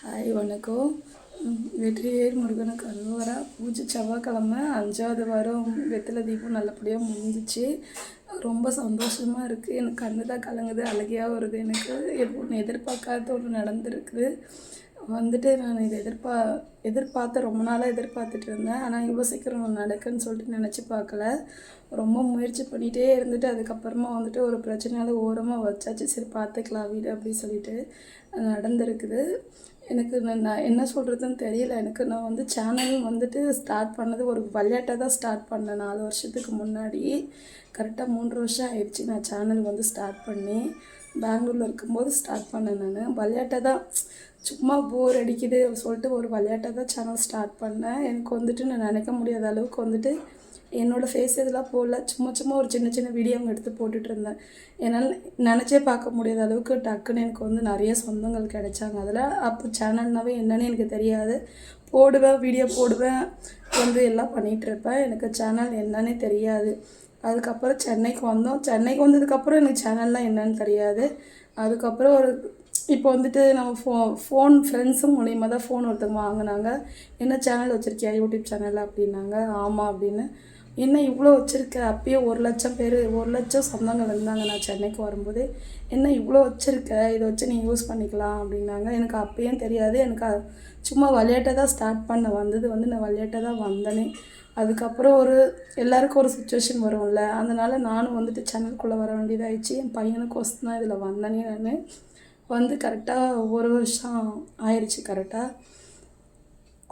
Hi வணக்கம். ம், வெற்றிவேல் முருகனுக்கு அரோகரா பூஜை செவ்வாய்க்கிழமை அஞ்சாவது வாரம் வெத்தலை தீபம் நல்லபடியாக முடிஞ்சிச்சு ரொம்ப சந்தோஷமாக இருக்குது எனக்கு கண்ணு தான் கலங்குது அழகியாக வருது. எனக்கு ஒன்று எதிர்பார்க்காத ஒன்று நடந்திருக்குது வந்துட்டு நான் இதை எதிர்பார் எதிர்பார்த்த ரொம்ப நாளாக எதிர்பார்த்துட்டு இருந்தேன். ஆனால் இவ்வளோ சீக்கிரம் நடக்குன்னு சொல்லிட்டு நினச்சி பார்க்கல. ரொம்ப முயற்சி பண்ணிகிட்டே இருந்துட்டு அதுக்கப்புறமா வந்துட்டு ஒரு பிரச்சனையால் ஓரமாக வச்சாச்சு. சரி பார்த்துக்கலாம் வீடு அப்படி சொல்லிட்டு நடந்திருக்குது. எனக்கு நான் நான் என்ன சொல்கிறதுன்னு தெரியல. எனக்கு நான் வந்து சேனல் வந்துட்டு ஸ்டார்ட் பண்ணது ஒரு விளையாட்டாக தான் ஸ்டார்ட் பண்ணேன். நாலு வருஷத்துக்கு முன்னாடி. கரெக்டாக மூன்று வருஷம் ஆயிடுச்சு நான் சேனல் வந்து ஸ்டார்ட் பண்ணி. பெங்களூரில் இருக்கும்போது ஸ்டார்ட் பண்ணேன் நான். விளையாட்டாக தான் சும்மா போர் அடிக்குது சொல்லிட்டு ஒரு விளையாட்டாக தான் சேனல் ஸ்டார்ட் பண்ணேன். எனக்கு வந்துட்டு நான் நினைக்க முடியாத அளவுக்கு வந்துட்டு என்னோடய ஃபேஸ் இதெல்லாம் போடல. சும்மா சும்மா ஒரு சின்ன சின்ன வீடியோங்க எடுத்து போட்டுட்டு இருந்தேன். என்னால் நினச்சே பார்க்க முடியாத அளவுக்கு டக்குன்னு எனக்கு வந்து நிறைய சொந்தங்கள் கிடைச்சாங்க. அதில் அப்போ சேனல்னாவே என்னன்னு எனக்கு தெரியாது. போடுவேன் வீடியோ போடுவேன் வந்து எல்லாம் பண்ணிகிட்டு இருப்பேன். எனக்கு சேனல் என்னன்னே தெரியாது. அதுக்கப்புறம் சென்னைக்கு வந்தோம். சென்னைக்கு வந்ததுக்கப்புறம் எனக்கு சேனல்லாம் என்னன்னு தெரியாது. அதுக்கப்புறம் ஒரு இப்போ வந்துட்டு நம்ம ஃபோ ஃபோன் ஃப்ரெண்ட்ஸும் மூலியமாக தான் ஃபோன் ஒருத்தவங்க வாங்கினாங்க. என்ன சேனல் வச்சுருக்கியா? யூடியூப் சேனல் அப்படின்னாங்க. ஆமாம் அப்படின்னு. என்ன இவ்வளோ வச்சுருக்க? அப்பயே ஒரு லட்சம் பேர் ஒரு லட்சம் சொந்தங்கள் இருந்தாங்க. நான் சென்னைக்கு வரும்போது என்ன இவ்வளோ வச்சுருக்க? இதை வச்சு நீ யூஸ் பண்ணிக்கலாம் அப்படின்னாங்க. எனக்கு அப்பயும் தெரியாது. எனக்கு சும்மா விளையாட்டை தான் ஸ்டார்ட் பண்ண வந்தது. வந்து நான் விளையாட்டை தான் வந்தேனே. அதுக்கப்புறம் ஒரு எல்லாருக்கும் ஒரு சுச்சுவேஷன் வரும்ல. அதனால் நானும் வந்துட்டு சேனலுக்குள்ளே வர வேண்டியதாகிடுச்சு என் பையனுக்கு தான் இதில் வந்தேனே நான். வந்து கரெக்டாக ஒரு வருஷம் ஆயிடுச்சு கரெக்டாக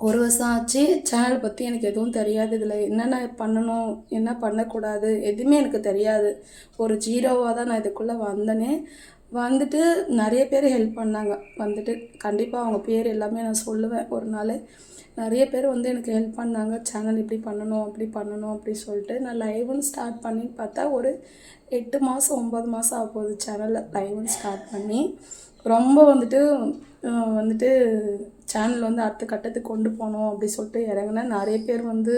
ஒரு வருஷம் ஆச்சு. சேனல் பற்றி எனக்கு எதுவும் தெரியாது. இதில் என்னென்ன பண்ணணும் என்ன பண்ணக்கூடாது எதுவுமே எனக்கு தெரியாது. ஒரு ஜீரோவாக தான் நான் இதுக்குள்ளே வந்தேனே. வந்துட்டு நிறைய பேர் ஹெல்ப் பண்ணாங்க. வந்துட்டு கண்டிப்பாக அவங்க பேர் எல்லாமே நான் சொல்லுவேன். ஒரு நாள் நிறைய பேர் வந்து எனக்கு ஹெல்ப் பண்ணாங்க. சேனல் இப்படி பண்ணணும் அப்படி பண்ணணும் அப்படி சொல்லிட்டு நான் லைவ்னு ஸ்டார்ட் பண்ணி பார்த்தா ஒரு எட்டு மாதம் ஒம்பது மாதம் ஆக போகுது சேனலில் லைவ்னு ஸ்டார்ட் பண்ணி. ரொம்ப வந்துட்டு வந்துட்டு சேனல் வந்து அடுத்த கட்டத்துக்கு கொண்டு போகணும் அப்படி சொல்லிட்டு இறங்கினேன். நிறைய பேர் வந்து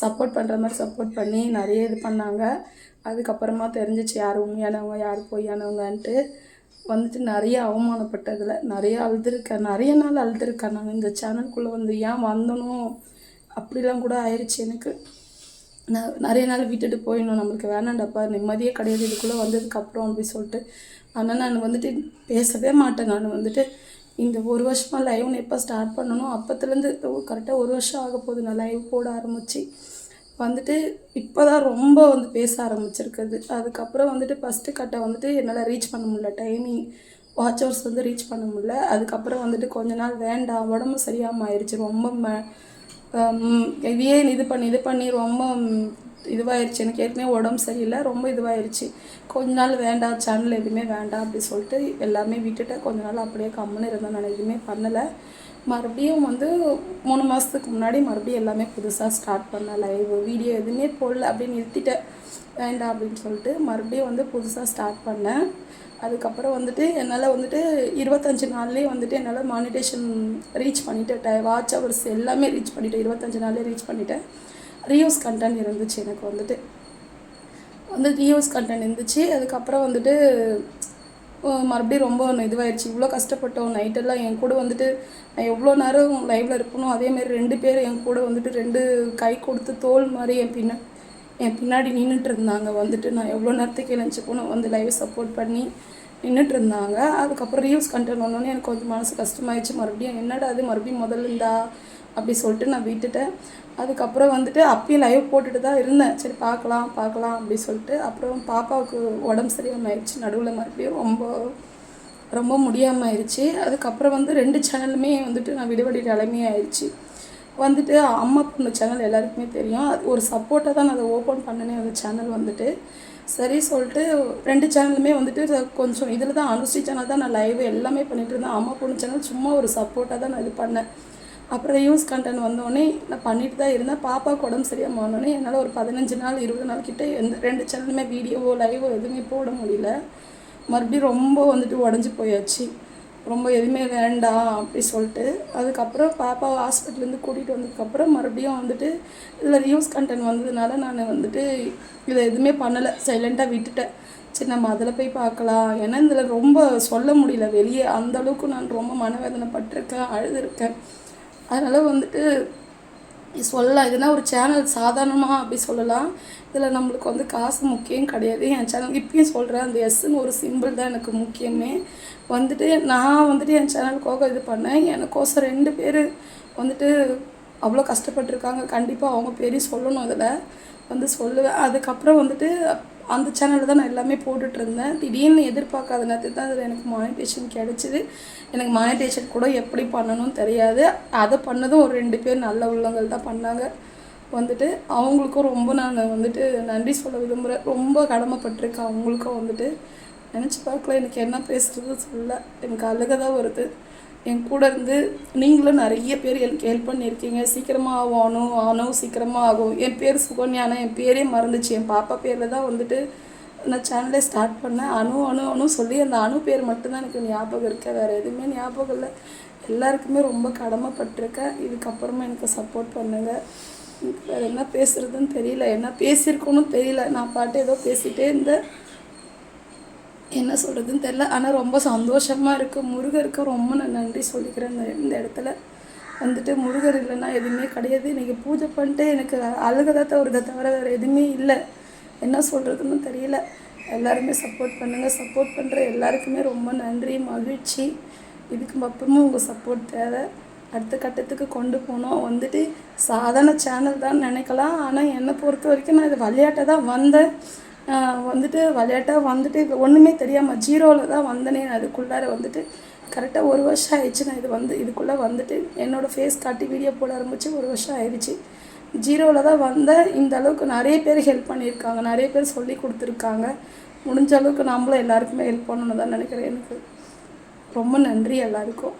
சப்போர்ட் பண்ணுற மாதிரி சப்போர்ட் பண்ணி நிறைய இது பண்ணாங்க. அதுக்கப்புறமா தெரிஞ்சிச்சு யார் உண்மையானவங்க யார் பொய்யானவங்கன்ட்டு. வந்துட்டு நிறைய அவமானப்பட்டதில் நிறைய அழுதுருக்கேன் நிறைய நாள் அழுதுருக்கேன் நான். இந்த சேனலுக்குள்ளே வந்து ஏன் வந்தனும் அப்படிலாம் கூட ஆயிடுச்சு எனக்கு. நான் நிறைய நாள் விட்டுட்டு போயிடணும் நம்மளுக்கு வேணாண்டப்பா நிம்மதியே கிடையாது இதுக்குள்ளே வந்ததுக்கப்புறம் அப்படி சொல்லிட்டு. ஆனால் நான் வந்துட்டு பேசவே மாட்டேன். நான் வந்துட்டு இந்த ஒரு வருஷமாக லைவ்னு எப்போ ஸ்டார்ட் பண்ணணும் அப்போத்துலேருந்து கரெக்டாக ஒரு வருஷம் ஆக போகுது நான் லைவ் போட ஆரம்பிச்சு. வந்துட்டு இப்போ தான் ரொம்ப வந்து பேச ஆரம்பிச்சிருக்குது. அதுக்கப்புறம் வந்துட்டு ஃபஸ்ட்டு கட்டை வந்துட்டு என்னால் ரீச் பண்ண முடியல. டைமிங் வாட்ச் ஹவர்ஸ் வந்து ரீச் பண்ண முடியல. அதுக்கப்புறம் வந்துட்டு கொஞ்ச நாள் வேண்டாம் உடம்பு சரியாமல் ஆயிடுச்சு. ரொம்ப ம இதையே இது பண்ணி இது பண்ணி ரொம்ப இதுவாகிடுச்சு இதுவாயிருச்சு எனக்கு ஏற்கனவே உடம்பு சரியில்லை ரொம்ப இதுவாயிருச்சு. கொஞ்ச நாள் வேண்டாம் சேனல் எதுவுமே வேண்டாம் அப்படி சொல்லிட்டு எல்லாமே விட்டுட்டேன் கொஞ்ச நாள் அப்படியே கம்முன்னு இருந்தேன். நான் எதுவுமே பண்ணலை. மறுபடியும் வந்து மூணு மாதத்துக்கு முன்னாடி மறுபடியும் எல்லாமே புதுசாக ஸ்டார்ட் பண்ணேன். லைவ் வீடியோ எதுவுமே போடல அப்படின்னு நிறுத்திட்டேன். வேண்டாம் அப்படின்னு சொல்லிட்டு மறுபடியும் வந்து புதுசாக ஸ்டார்ட் பண்ணேன். அதுக்கப்புறம் வந்துட்டு என்னால் வந்துட்டு இருபத்தஞ்சி நாள்லேயே வந்துட்டு என்னால் மானிட்டேஷன் ரீச் பண்ணிவிட்டேன் வாட்ச் ஹவர்ஸ் எல்லாமே ரீச் பண்ணிவிட்டேன் இருபத்தஞ்சி நாள்லேயே ரீச் பண்ணிட்டேன். ரீயூஸ் கண்டென்ட் இருந்துச்சு எனக்கு வந்துட்டு. வந்து ரீயூஸ் கண்டென்ட் இருந்துச்சு. அதுக்கப்புறம் வந்துட்டு மறுபடியும் ரொம்ப இதுவாயிடுச்சு இவ்வளோ கஷ்டப்பட்டோம். நைட்டெல்லாம் என் கூட வந்துட்டு நான் எவ்வளோ நேரம் லைவில் இருக்கணும் அதேமாரி ரெண்டு பேர் என் கூட வந்துட்டு ரெண்டு கை கொடுத்து தோல் மாதிரி என் பின்ன என் பின்னாடி நின்றுட்டு இருந்தாங்க. வந்துட்டு நான் எவ்வளோ நேரத்துக்கு எழுந்துச்சு போனோம் வந்து லைவ் சப்போர்ட் பண்ணி நின்றுட்டு இருந்தாங்க. அதுக்கப்புறம் ரீல்ஸ் கண்டென்ட் வந்தோடனே எனக்கு கொஞ்சம் மனசு கஷ்டமாயிடுச்சு மறுபடியும் என்னடா அது மறுபடியும் முதல்ல இருந்தா அப்படி சொல்லிட்டு நான் விட்டுட்டேன். அதுக்கப்புறம் வந்துட்டு அப்பயும் லைவ் போட்டுட்டு தான் இருந்தேன். சரி பார்க்கலாம் பார்க்கலாம் அப்படி சொல்லிட்டு. அப்புறம் பாப்பாவுக்கு உடம்பு சரியாமல் ஆயிடுச்சு. நடுவில் மறுபடியும் ரொம்ப ரொம்ப முடியாமல் ஆயிடுச்சு. அதுக்கப்புறம் வந்து ரெண்டு சேனலுமே வந்துட்டு நான் விடுபடி நிலைமையாயிடுச்சு வந்துட்டு அம்மா பொண்ணு சேனல் எல்லாருக்குமே தெரியும். அது ஒரு சப்போர்ட்டாக தான் நான் அதை ஓப்பன் பண்ணினேன் அந்த சேனல் வந்துட்டு. சரி சொல்லிட்டு ரெண்டு சேனலுமே வந்துட்டு கொஞ்சம் இதில் தான் அனுஸ்ரீ சேனல் தான் நான் லைவ் எல்லாமே பண்ணிகிட்டு இருந்தேன். அம்மா பொண்ணு சேனல் சும்மா ஒரு சப்போர்ட்டாக தான் நான் இது பண்ணேன். அப்புறம் யூஸ் கண்டென்ட் வந்தோடனே நான் பண்ணிட்டு தான் இருந்தேன். பாப்பாவுக்கு உடம்பு சரியாக மாறினோடனே என்னால் ஒரு பதினஞ்சு நாள் இருபது நாள் கிட்டே எந்த ரெண்டு சேனலுமே வீடியோவோ லைவோ எதுவுமே போட முடியல. மறுபடியும் ரொம்ப வந்துட்டு உடஞ்சி போயாச்சு. ரொம்ப எதுவுமே வேண்டாம் அப்படி சொல்லிட்டு. அதுக்கப்புறம் பாப்பாவை ஹாஸ்பிட்டலேருந்து கூட்டிகிட்டு வந்ததுக்கப்புறம் மறுபடியும் வந்துட்டு இதில் ரியூஸ் கண்டென்ட் வந்ததுனால நான் வந்துட்டு இதை எதுவுமே பண்ணலை. சைலண்ட்டாக விட்டுட்டேன். சரி நம்ம அதில் போய் பார்க்கலாம். ஏன்னா இதில் ரொம்ப சொல்ல முடியல வெளியே. அந்த அளவுக்கு நான் ரொம்ப மனவேதனை பட்டிருக்கேன் அழுதுருக்கேன். அதனால் வந்துட்டு சொல்லலாம். இதுனா ஒரு சேனல் சாதாரணமாக அப்படி சொல்லலாம். இதில் நம்மளுக்கு வந்து காசு முக்கியம் கிடையாது. என் சேனல் இப்பயும் சொல்கிறேன் அந்த எஸ்ன்னு ஒரு சிம்பிள் தான் எனக்கு முக்கியமே. வந்துட்டு நான் வந்துட்டு என் சேனலுக்காக இது பண்ணேன். எனக்கோசம் ரெண்டு பேர் வந்துட்டு அவ்வளோ கஷ்டப்பட்டிருக்காங்க. கண்டிப்பாக அவங்க பேரையும் சொல்லணும் அதில். வந்து சொல்லுவேன். அதுக்கப்புறம் வந்துட்டு அந்த சேனலில் தான் நான் எல்லாமே போட்டுட்ருந்தேன் திடீர்னு எதிர்பார்க்காத நேரத்துக்கு தான் அதில் எனக்கு மானிட்டேஷன் கிடச்சிது. எனக்கு மானிட்டேஷன் கூட எப்படி பண்ணணும்னு தெரியாது. அதை பண்ணதும் ஒரு ரெண்டு பேர் நல்ல உள்ளங்கள் தான் பண்ணாங்க. வந்துட்டு அவங்களுக்கும் ரொம்ப நான் வந்துட்டு நன்றி சொல்ல விரும்புகிறேன் ரொம்ப கடமைப்பட்டிருக்கேன் அவங்களுக்கும் வந்துட்டு. நினச்சி பார்க்கல எனக்கு என்ன பேசுறது சொல்ல எனக்கு அழுக தான் வருது. என் கூட இருந்து நீங்களும் நிறைய பேர் எனக்கு ஹெல்ப் பண்ணியிருக்கீங்க. சீக்கிரமாக ஆகும் அணு அணு சீக்கிரமாக ஆகும் என் பேர் சுகன்யானா என் பேரே மறந்துச்சு. என் பாப்பா பேரில் தான் வந்துட்டு நான் சேனலே ஸ்டார்ட் பண்ணேன். அணு அணு அணு சொல்லி அந்த அணு பேர் மட்டும்தான் எனக்கு ஞாபகம் இருக்க. வேறு எதுவுமே ஞாபகம் இல்லை. எல்லாருக்குமே ரொம்ப கடமைப்பட்டிருக்கேன் இதுக்கப்புறமா எனக்கு சப்போர்ட் பண்ணுங்கள் வேறு என்ன பேசுகிறதுன்னு தெரியல. என்ன பேசியிருக்கோன்னு தெரியல. நான் பாட்டு ஏதோ பேசிகிட்டே இருந்தேன். என்ன சொல்கிறதுன்னு தெரில ஆனால் ரொம்ப சந்தோஷமாக இருக்குது முருகருக்கு ரொம்ப நான் நன்றி சொல்லிக்கிறேன். இந்த இந்த இடத்துல வந்துட்டு முருகர் இல்லைன்னா எதுவுமே கிடையாது. இன்றைக்கி பூஜை பண்ணிட்டு எனக்கு அழுகதை தவிரதை தவிர வேறு எதுவுமே இல்லை. என்ன சொல்கிறதுன்னு தெரியல. எல்லாருமே சப்போர்ட் பண்ணுங்கள் சப்போர்ட் பண்ணுற எல்லாருக்குமே ரொம்ப நன்றி மகிழ்ச்சி. இதுக்கு அப்புறமும் உங்கள் சப்போர்ட் தேவை. அடுத்த கட்டத்துக்கு கொண்டு போனோம் வந்துட்டு சாதாரண சேனல் தான் நினைக்கலாம். ஆனால் என்னை பொறுத்த வரைக்கும் நான் இது விளையாட்டை தான் வந்தேன். வந்துட்டு விளையாட்டாக வந்துட்டு இது ஒன்றுமே தெரியாமல் ஜீரோவில் தான் வந்தனே அதுக்குள்ளார வந்துட்டு கரெக்டாக ஒரு வருஷம் ஆயிடுச்சு நான் இது வந்து இதுக்குள்ளே வந்துட்டு என்னோடய ஃபேஸ் காட்டி வீடியோ போட ஆரம்பிச்சு ஒரு வருஷம் ஆயிடுச்சு. ஜீரோவில் தான் வந்தேன் இந்த அளவுக்கு நிறைய பேர் ஹெல்ப் பண்ணியிருக்காங்க. நிறைய பேர் சொல்லி கொடுத்துருக்காங்க. முடிஞ்ச அளவுக்கு நம்மளும் எல்லாருக்குமே ஹெல்ப் பண்ணணும்னு தான் நினைக்கிறேன் எனக்கு. ரொம்ப நன்றி எல்லாருக்கும்.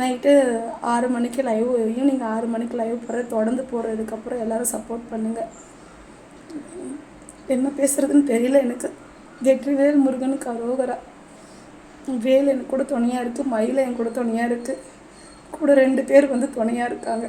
நைட்டு ஆறு மணிக்கு லைவ் ஈவினிங் ஆறு மணிக்கு லைவ் போடுறேன் தொடர்ந்து போடுறதுக்கப்புறம் எல்லோரும் சப்போர்ட் பண்ணுங்கள் என்ன பேசுகிறதுன்னு தெரியல எனக்கு. வெற்றிவேல் முருகனுக்கு அரோகரா. வேல் எனக்கு கூட துணையாக இருக்குது மயில் என் கூட துணையாக இருக்குது கூட ரெண்டு பேர் வந்து துணையாக இருக்காங்க.